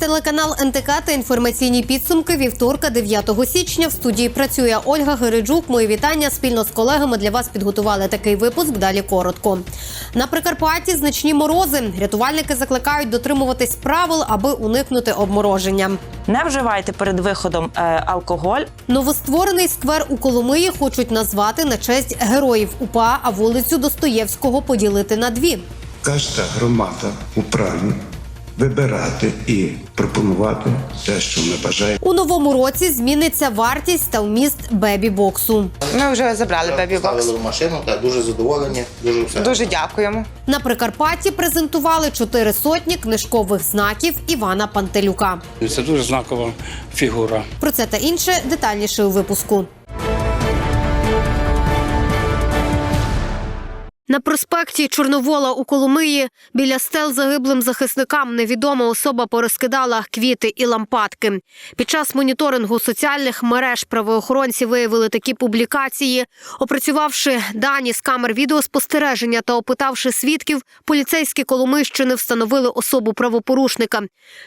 телеканал НТК та інформаційні підсумки вівторка, 9 січня. В студії працює Ольга Гириджук. Мої вітання спільно з колегами для вас підготували такий випуск. Далі коротко. На Прикарпатті значні морози. Рятувальники закликають дотримуватись правил, аби уникнути обмороження. Не вживайте перед виходом е, алкоголь. Новостворений сквер у Коломиї хочуть назвати на честь героїв УПА, а вулицю Достоєвського поділити на дві. Кожна громада управі вибирати і пропонувати те, що ми бажаємо. У новому році зміниться вартість та вміст бебі-боксу. Ми вже забрали бебі бокс. Ставили в машину, так, дуже задоволені, дуже все. Дуже дякуємо. На Прикарпатті презентували чотири сотні книжкових знаків Івана Пантелюка. Це дуже знакова фігура. Про це та інше детальніше у випуску. На проспекті Чорновола у Коломиї біля стел загиблим захисникам невідома особа порозкидала квіти і лампадки. Під час моніторингу соціальних мереж правоохоронці виявили такі публікації. Опрацювавши дані з камер відеоспостереження та опитавши свідків, поліцейські Коломийщини встановили особу правопорушника.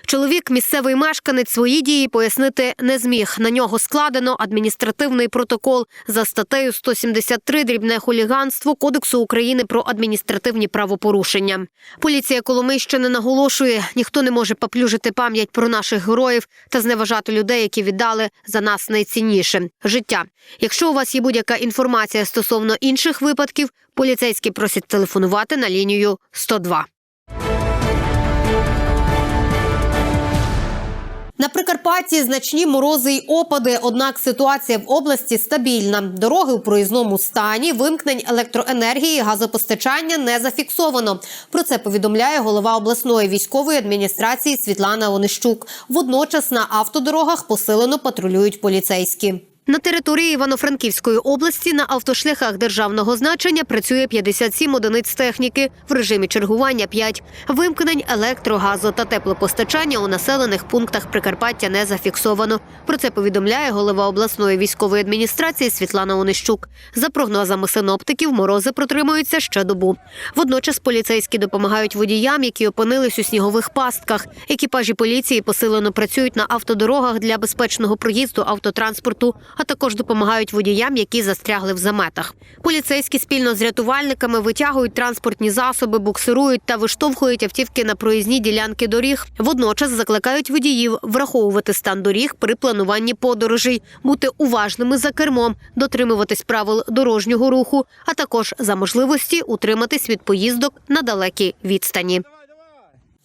Чоловік, місцевий мешканець, свої дії пояснити не зміг. На нього складено адміністративний протокол за статтею 173 дрібне хуліганство Кодексу України про адміністративні правопорушення. Поліція Коломийщини наголошує, ніхто не може поплюжити пам'ять про наших героїв та зневажати людей, які віддали за нас найцінніше життя. Якщо у вас є будь-яка інформація стосовно інших випадків, поліцейські просять телефонувати на лінію 102. На Прикарпатті значні морози й опади, однак ситуація в області стабільна. Дороги у проїзному стані, вимкнень електроенергії, газопостачання не зафіксовано. Про це повідомляє голова обласної військової адміністрації Світлана Онищук. Водночас на автодорогах посилено патрулюють поліцейські. На території Івано-Франківської області на автошляхах державного значення працює 57 одиниць техніки в режимі чергування 5. Вимкнень електро, газу та теплопостачання у населених пунктах Прикарпаття не зафіксовано. Про це повідомляє голова обласної військової адміністрації Світлана Онищук. За прогнозами синоптиків, морози протримуються ще добу. Водночас поліцейські допомагають водіям, які опинились у снігових пастках. Екіпажі поліції посилено працюють на автодорогах для безпечного проїзду автотранспорту, а також допомагають водіям, які застрягли в заметах. Поліцейські спільно з рятувальниками витягують транспортні засоби, буксирують та виштовхують автівки на проїзні ділянки доріг. Водночас закликають водіїв враховувати стан доріг при плануванні подорожей, бути уважними за кермом, дотримуватись правил дорожнього руху, а також за можливості утриматись від поїздок на далекі відстані.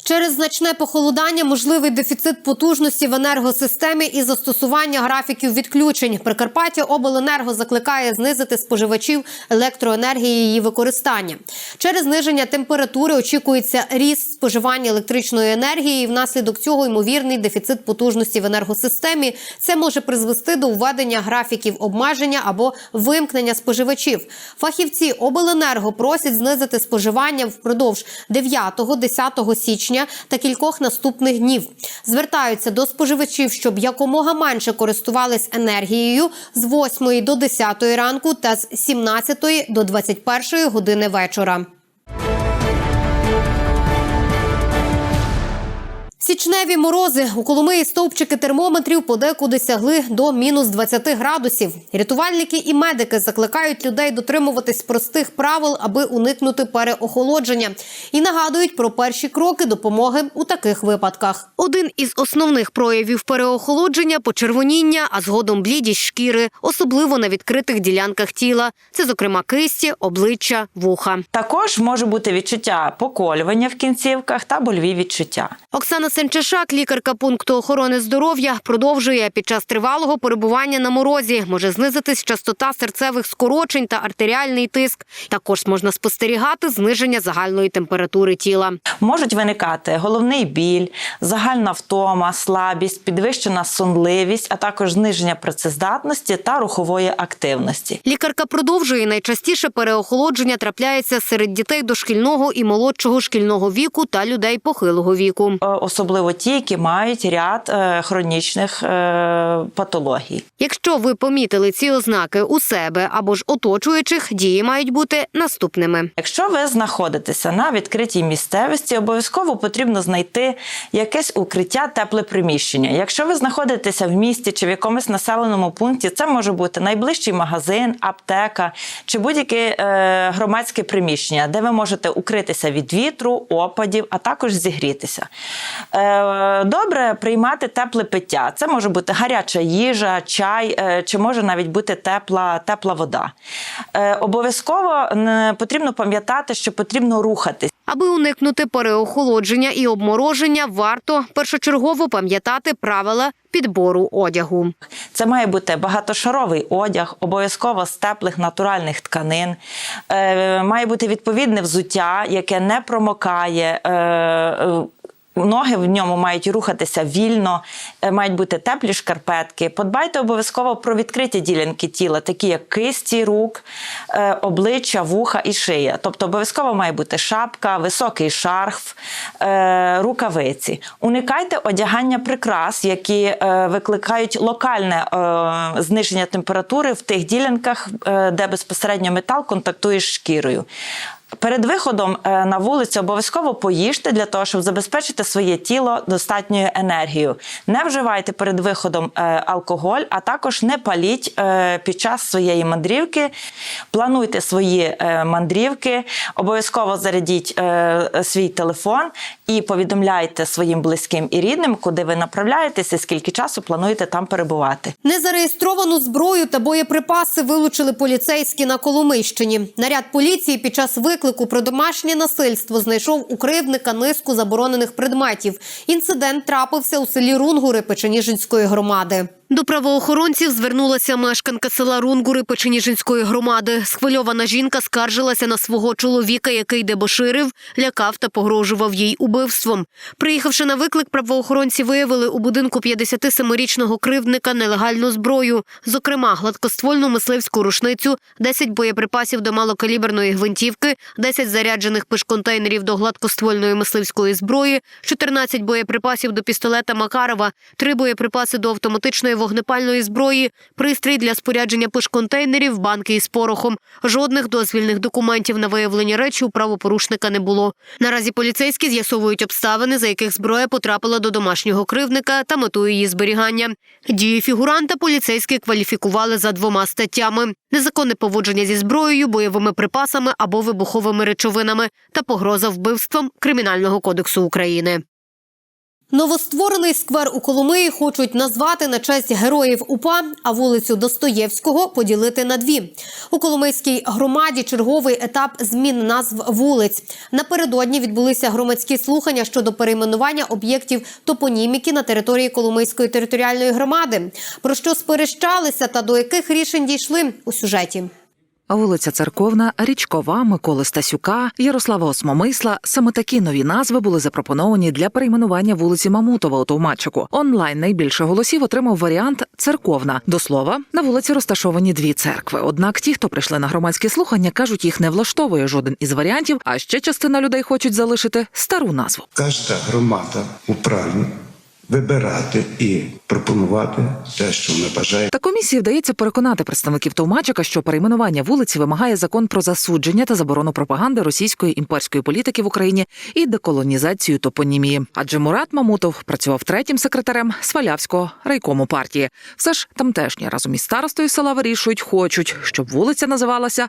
Через значне похолодання можливий дефіцит потужності в енергосистемі і застосування графіків відключень. Прикарпаття Обленерго закликає знизити споживачів електроенергії її використання. Через зниження температури очікується ріст споживання електричної енергії. і Внаслідок цього ймовірний дефіцит потужності в енергосистемі. Це може призвести до введення графіків обмеження або вимкнення споживачів. Фахівці Обленерго просять знизити споживання впродовж 9-10 січня та кількох наступних днів. Звертаються до споживачів, щоб якомога менше користувались енергією з 8 до 10 ранку та з 17 до 21 години вечора. Січневі морози у Коломиї стовпчики термометрів подекуди сягли до мінус 20 градусів. Рятувальники і медики закликають людей дотримуватись простих правил, аби уникнути переохолодження, і нагадують про перші кроки допомоги у таких випадках. Один із основних проявів переохолодження почервоніння, а згодом блідість шкіри, особливо на відкритих ділянках тіла. Це, зокрема, кисті, обличчя, вуха. Також може бути відчуття поколювання в кінцівках та больові відчуття. Оксана Сенчешак, лікарка пункту охорони здоров'я, продовжує під час тривалого перебування на морозі може знизитись частота серцевих скорочень та артеріальний тиск. Також можна спостерігати зниження загальної температури тіла. Можуть виникати головний біль, загальна втома, слабість, підвищена сонливість, а також зниження працездатності та рухової активності. Лікарка продовжує найчастіше переохолодження трапляється серед дітей дошкільного і молодшого шкільного віку та людей похилого віку. Е, Особливо особливо ті, які мають ряд е, хронічних е, патологій. Якщо ви помітили ці ознаки у себе або ж оточуючих, дії мають бути наступними. Якщо ви знаходитеся на відкритій місцевості, обов'язково потрібно знайти якесь укриття, тепле приміщення. Якщо ви знаходитеся в місті чи в якомусь населеному пункті, це може бути найближчий магазин, аптека чи будь-яке е, громадське приміщення, де ви можете укритися від вітру, опадів, а також зігрітися. Е, добре приймати тепле пиття. Це може бути гаряча їжа, чай, е, чи може навіть бути тепла, тепла вода. Е, обов'язково потрібно пам'ятати, що потрібно рухатись. Аби уникнути переохолодження і обмороження, варто першочергово пам'ятати правила підбору одягу. Це має бути багатошаровий одяг, обов'язково з теплих натуральних тканин. Має бути відповідне взуття, яке не промокає. Ноги в ньому мають рухатися вільно, е, мають бути теплі шкарпетки. Подбайте обов'язково про відкриті ділянки тіла, такі як кисті рук, е, обличчя, вуха і шия. Тобто обов'язково має бути шапка, високий шарф, е, рукавиці. Уникайте одягання прикрас, які викликають локальне зниження температури в тих ділянках, де безпосередньо метал контактує з шкірою. Перед виходом е, на вулицю обов'язково поїжте для того, щоб забезпечити своє тіло достатньою енергією. Не вживайте перед виходом е, алкоголь, а також не паліть е, під час своєї мандрівки. Плануйте свої мандрівки, обов'язково зарядіть свій телефон і повідомляйте своїм близьким і рідним, куди ви направляєтеся, скільки часу плануєте там перебувати. Незареєстровану зброю та боєприпаси вилучили поліцейські на Коломийщині. Наряд поліції під час виклику про домашнє насильство знайшов у кривдника низку заборонених предметів. Інцидент трапився у селі Рунгури Печеніжинської громади. До правоохоронців звернулася мешканка села Рунгури Печеніжинської громади. Схвильована жінка скаржилася на свого чоловіка, який дебоширив, лякав та погрожував їй убивством. Приїхавши на виклик, правоохоронці виявили у будинку 57-річного кривдника нелегальну зброю, зокрема гладкоствольну мисливську рушницю, 10 боєприпасів до малокаліберної гвинтівки, 10 заряджених пиш-контейнерів до гладкоствольної мисливської зброї, 14 боєприпасів до пістолета Макарова, 3 боєприпаси до автоматичної вогнепальної зброї, пристрій для спорядження пиш-контейнерів, банки із порохом. Жодних дозвільних документів на виявлення речі у правопорушника не було. Наразі поліцейські з'ясовують обставини, за яких зброя потрапила до домашнього кривника та мету її зберігання. Дії фігуранта поліцейські кваліфікували за двома статтями: незаконне поводження зі зброєю, бойовими припасами або вибуховими речовинами та погроза вбивством Кримінального кодексу України. Новостворений сквер у Коломиї хочуть назвати на честь героїв УПА, а вулицю Достоєвського поділити на дві. У Коломийській громаді черговий етап змін назв вулиць. Напередодні відбулися громадські слухання щодо перейменування об'єктів топоніміки на території Коломийської територіальної громади. Про що сперещалися та до яких рішень дійшли у сюжеті. Вулиця Церковна, Річкова, Миколи Стасюка, Ярослава Осмомисла. Саме такі нові назви були запропоновані для перейменування вулиці Мамутова у Товмачику. Онлайн найбільше голосів отримав варіант Церковна. До слова, на вулиці розташовані дві церкви. Однак ті, хто прийшли на громадські слухання, кажуть, їх не влаштовує жоден із варіантів. А ще частина людей хочуть залишити стару назву. Кожна громада управі вибирати і пропонувати те, що вона бажає. Та комісії вдається переконати представників Товмачика, що перейменування вулиці вимагає закон про засудження та заборону пропаганди російської імперської політики в Україні і деколонізацію топонімії. Адже Мурат Мамутов працював третім секретарем Свалявського райкому партії. Все ж тамтешні разом із старостою села вирішують, хочуть, щоб вулиця називалася.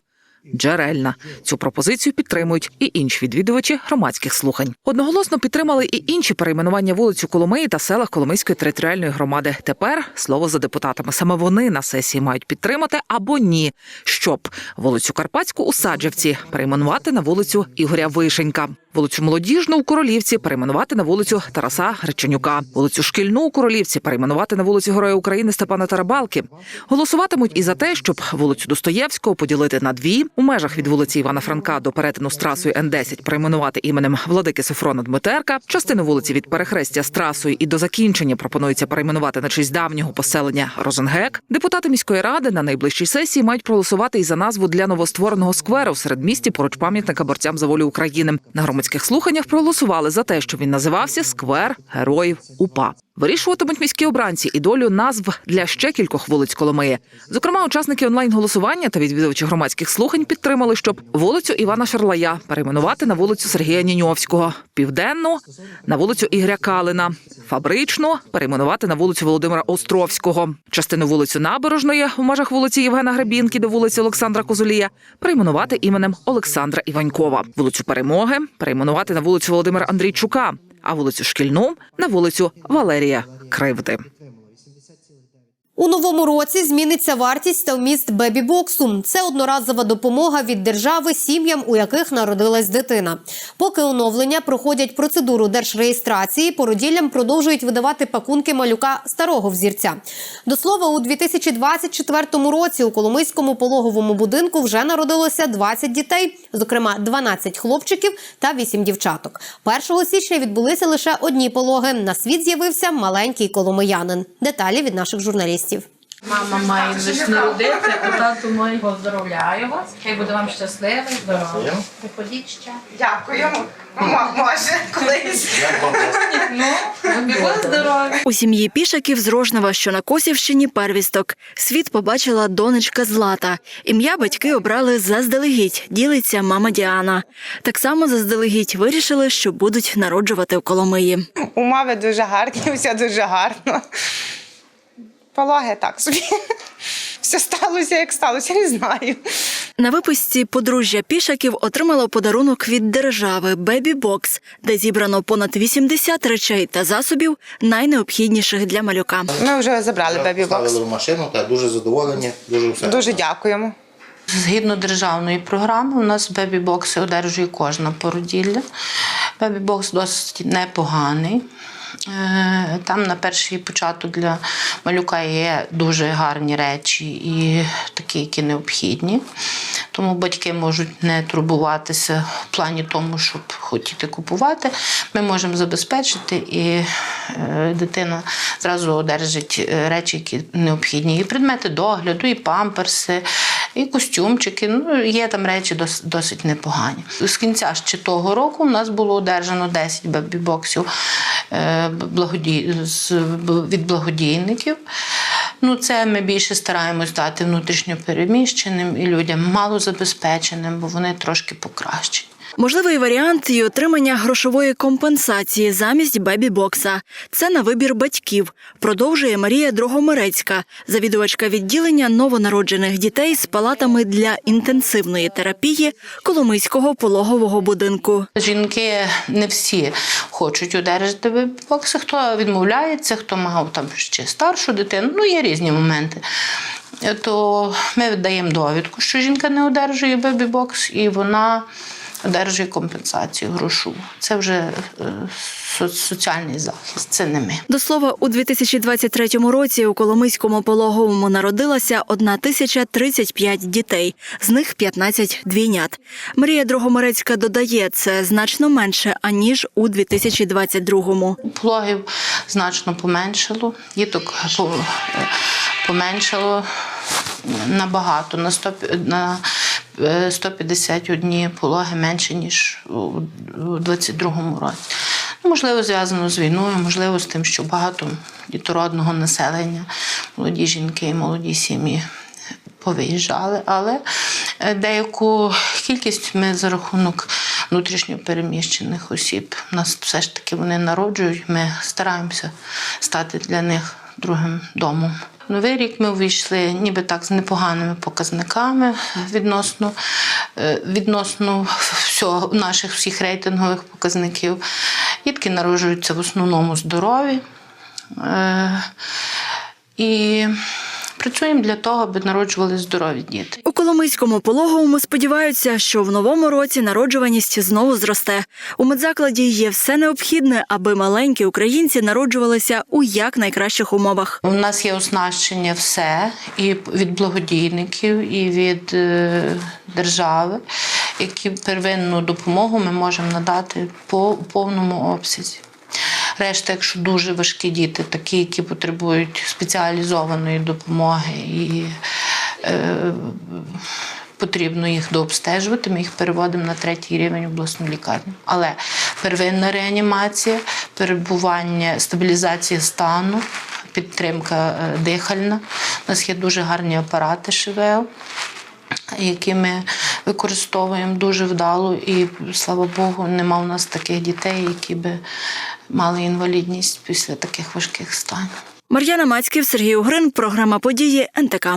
Джерельна цю пропозицію підтримують і інші відвідувачі громадських слухань. Одноголосно підтримали і інші перейменування вулиць у Коломиї та селах Коломийської територіальної громади. Тепер слово за депутатами. Саме вони на сесії мають підтримати або ні, щоб вулицю Карпатську у Саджівці перейменувати на вулицю Ігоря Вишенька. Вулицю Молодіжну у Королівці перейменувати на вулицю Тараса Греченюка, вулицю Шкільну у Королівці перейменувати на вулицю Героя України Степана Тарабалки. Голосуватимуть і за те, щоб вулицю Достоєвського поділити на дві У межах від вулиці Івана Франка до перетину з трасою Н10 перейменувати іменем владики Софрона Дмитерка. Частину вулиці від перехрестя з трасою і до закінчення пропонується перейменувати на честь давнього поселення Розенгек. Депутати міської ради на найближчій сесії мають проголосувати і за назву для новоствореного скверу в середмісті поруч пам'ятника борцям за волю України. На громадських слуханнях проголосували за те, що він називався Сквер Героїв УПА. Вирішуватимуть міські обранці і долю назв для ще кількох вулиць Коломиї. Зокрема, учасники онлайн-голосування та відвідувачі громадських слухань підтримали, щоб вулицю Івана Шарлая перейменувати на вулицю Сергія Ніньовського, південну на вулицю Ігоря Калина, фабричну перейменувати на вулицю Володимира Островського, частину вулицю Набережної в межах вулиці Євгена Гребінки до вулиці Олександра Козулія перейменувати іменем Олександра Іванькова, вулицю Перемоги перейменувати на вулицю Володимира Андрійчука, а вулицю Шкільну на вулицю Валерія Кривди. У новому році зміниться вартість та вміст бебі-боксу. Це одноразова допомога від держави сім'ям, у яких народилась дитина. Поки оновлення проходять процедуру держреєстрації, породіллям продовжують видавати пакунки малюка старого взірця. До слова, у 2024 році у Коломийському пологовому будинку вже народилося 20 дітей, зокрема 12 хлопчиків та 8 дівчаток. 1 січня відбулися лише одні пологи. На світ з'явився маленький коломиянин. Деталі від наших журналістів. Мама має народити, а тато має поздоровляю вас. Хай буде вам щасливий, здоровий. Приходіть ще. Дякуємо. М- Може, колись. Ну, здорові. У сім'ї пішаків з Рожнева, що на Косівщині, первісток. Світ побачила донечка Злата. Ім'я батьки обрали заздалегідь, ділиться мама Діана. Так само заздалегідь вирішили, що будуть народжувати в Коломиї. Умови дуже гарні, все дуже гарно. Пологи так собі. Все сталося, як сталося, не знаю. На випусці подружжя пішаків отримало подарунок від держави бебі-бокс, де зібрано понад 80 речей та засобів, найнеобхідніших для малюка. Ми вже забрали бебі-бокс. Ставили в машину, та дуже задоволені, дуже все. Дуже дякуємо. Згідно державної програми, у нас бебі-бокси одержує кожна породілля. Бебі-бокс досить непоганий. Е, Там на перший початок для малюка є дуже гарні речі і такі, які необхідні. Тому батьки можуть не турбуватися в плані тому, щоб хотіти купувати. Ми можемо забезпечити, і е, дитина зразу одержить е, речі, які необхідні. І предмети догляду, і памперси, і костюмчики. Ну, є там речі дос- досить непогані. З кінця ще того року у нас було одержано 10 бебі-боксів е, від благодійників. Ну, це ми більше стараємось дати внутрішньопереміщеним і людям малозабезпеченим, бо вони трошки покращені. Можливий варіант і отримання грошової компенсації замість бебі-бокса. Це на вибір батьків. Продовжує Марія Дрогомерецька, завідувачка відділення новонароджених дітей з палатами для інтенсивної терапії Коломийського пологового будинку. Жінки не всі хочуть одержати бебі-бокси. Хто відмовляється, хто мав там ще старшу дитину. Ну, є різні моменти. То ми видаємо довідку, що жінка не одержує бебі-бокс, і вона одержує компенсацію грошову. Це вже е, соціальний захист, це не ми. До слова, у 2023 році у Коломийському пологовому народилося 1035 дітей, з них 15 двійнят. Марія Дрогомерецька додає, це значно менше, аніж у 2022-му. Пологів значно поменшало, діток поменшало набагато. На 100, на е, 151 пологи менше, ніж у 22-му році. Ну, можливо, зв'язано з війною, можливо, з тим, що багато дітородного населення, молоді жінки молоді сім'ї повиїжджали, але е, деяку кількість ми за рахунок внутрішньо переміщених осіб. Нас все ж таки вони народжують. Ми стараємося стати для них другим домом. Новий рік ми увійшли ніби так з непоганими показниками відносно, е, відносно всього, наших всіх рейтингових показників. Дітки народжуються в основному здорові. Е, І працюємо для того, аби народжували здорові діти. У Коломийському пологовому сподіваються, що в новому році народжуваність знову зросте. У медзакладі є все необхідне, аби маленькі українці народжувалися у якнайкращих умовах. У нас є оснащення все і від благодійників, і від е, держави, які первинну допомогу ми можемо надати по повному обсязі. Решта, якщо дуже важкі діти, такі, які потребують спеціалізованої допомоги і е, потрібно їх дообстежувати, ми їх переводимо на третій рівень обласну лікарню. Але первинна реанімація, перебування, стабілізація стану, підтримка е, дихальна. У нас є дуже гарні апарати ШВЛ які ми використовуємо дуже вдало, і слава Богу, нема у нас таких дітей, які би мали інвалідність після таких важких станів. Мар'яна Мацьків, Сергій Угрин, програма події НТК.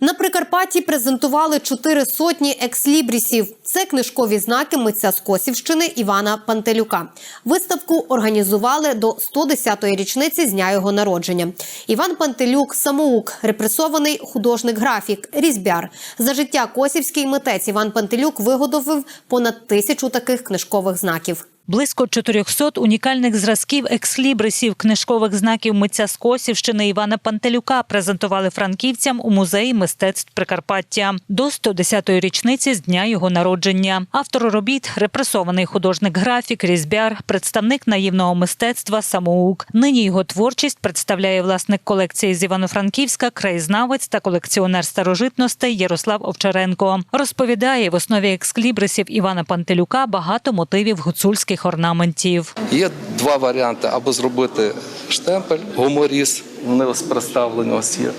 На Прикарпатті презентували чотири сотні екслібрісів. Це книжкові знаки митця з Косівщини Івана Пантелюка. Виставку організували до 110-ї річниці з дня його народження. Іван Пантелюк самоук, репресований художник-графік, різьбяр. За життя косівський митець Іван Пантелюк виготовив понад тисячу таких книжкових знаків. Близько 400 унікальних зразків екслібрисів книжкових знаків митця з Косівщини Івана Пантелюка презентували франківцям у музеї мистецтв Прикарпаття до 110-ї річниці з дня його народження. Автор робіт репресований художник-графік, різьбяр, представник наївного мистецтва самоук. Нині його творчість представляє власник колекції з Івано-Франківська, краєзнавець та колекціонер старожитностей Ярослав Овчаренко. Розповідає, в основі ексклібрисів Івана Пантелюка багато мотивів гуцульських орнаментів. Є два варіанти: або зробити штемпель, гуморіс, вони представлені ось є,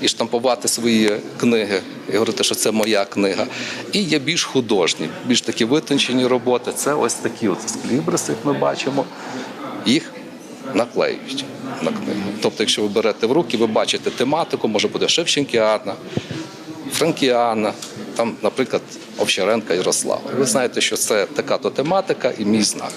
і штампувати свої книги, і говорити, що це моя книга. І є більш художні, більш такі витончені роботи. Це ось такі от склібриси, як ми бачимо, їх наклеюють на книгу. Тобто, якщо ви берете в руки, ви бачите тематику, може буде Шевченкіана, Франкіана, там, наприклад, Овчаренка Ярослава. Ви знаєте, що це така то тематика і мій знак,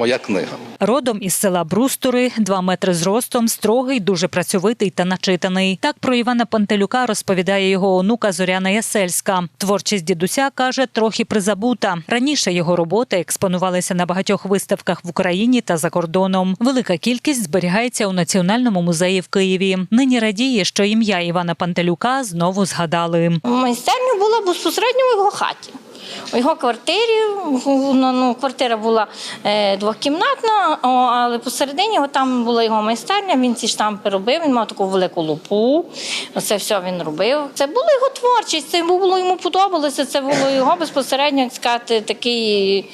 моя книга. Родом із села Брустури, два метри зростом, строгий, дуже працьовитий та начитаний. Так про Івана Пантелюка розповідає його онука Зоряна Ясельська. Творчість дідуся каже, трохи призабута. Раніше його роботи експонувалися на багатьох виставках в Україні та за кордоном. Велика кількість зберігається у національному музеї в Києві. Нині радіє, що ім'я Івана Пантелюка знову згадали. Майстерня була безпосередньо в його хаті. У його квартирі ну, ну, квартира була е, двокімнатна, але посередині там була його майстерня. Він ці штампи робив. Він мав таку велику лупу. Це все він робив. Це була його творчість. Це було йому подобалося. Це було його безпосередньо як сказати, такий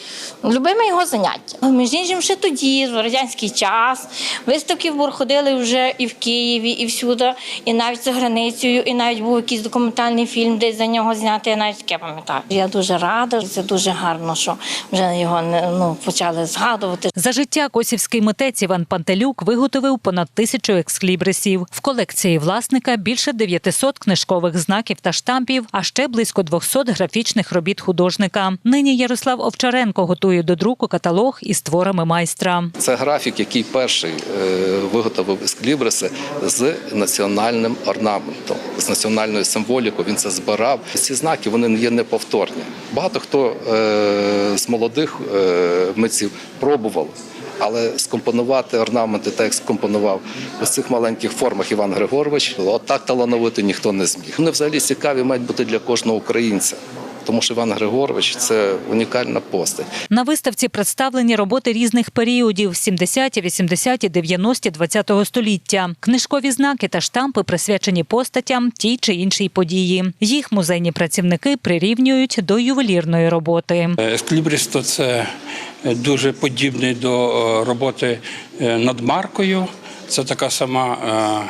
любиме його заняття. Між іншим, ще тоді, в радянський час, виставки в ходили вже і в Києві, і всюди, і навіть за границею, і навіть був якийсь документальний фільм, десь за нього знятий. Я навіть таке пам'ятаю. Я дуже рада. Це дуже гарно, що вже його не- ну, почали згадувати. За життя косівський митець Іван Пантелюк виготовив понад тисячу ексклібрисів. В колекції власника більше 900 книжкових знаків та штампів, а ще близько 200 графічних робіт художника. Нині Ярослав Овчаренко готує до друку каталог із творами майстра. Це графік, який перший е, виготовив есклібриси з національним орнаментом, з національною символікою. Він це збирав. Ці знаки вони є неповторні. Багато хто е, з молодих е, митців пробував. Але скомпонувати орнаменти, так як скомпонував у цих маленьких формах Іван Григорович, отак талановити ніхто не зміг. Вони взагалі цікаві мають бути для кожного українця, тому що Іван Григорович це унікальна постать. На виставці представлені роботи різних періодів 70-ті, 80-ті, 90-ті, 20-го століття. Книжкові знаки та штампи присвячені постатям тій чи іншій події. Їх музейні працівники прирівнюють до ювелірної роботи. Ескалібрісто це дуже подібний до е, роботи е, над маркою. Це така сама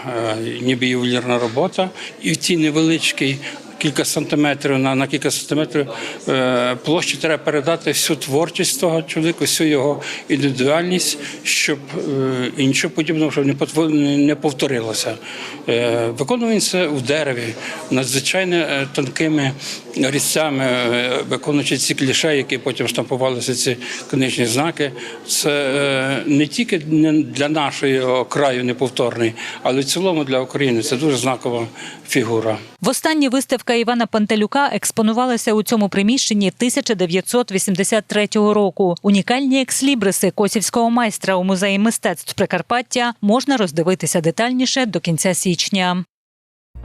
е, ніби ювелірна робота. І в цій невеличкій кілька сантиметрів на, на кілька сантиметрів е, площі треба передати всю творчість того чоловіка, всю його індивідуальність, щоб е, і нічого подібного щоб не не повторилося. Е, Виконував він це в дереві, надзвичайно е, тонкими різцями, е, виконуючи ці кліше, які потім штампувалися ці книжні знаки. Це е, не тільки для нашого краю неповторний, але й в цілому для України. Це дуже знакова фігура. Востаннє виставка Івана Пантелюка експонувалася у цьому приміщенні 1983 року. Унікальні екслібриси косівського майстра у музеї мистецтв Прикарпаття можна роздивитися детальніше до кінця січня.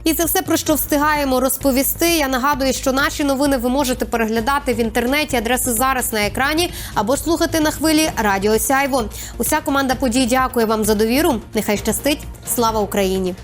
І це все про що встигаємо розповісти. Я нагадую, що наші новини ви можете переглядати в інтернеті. Адреси зараз на екрані або слухати на хвилі Радіо Сяйво. Уся команда подій дякує вам за довіру. Нехай щастить. Слава Україні!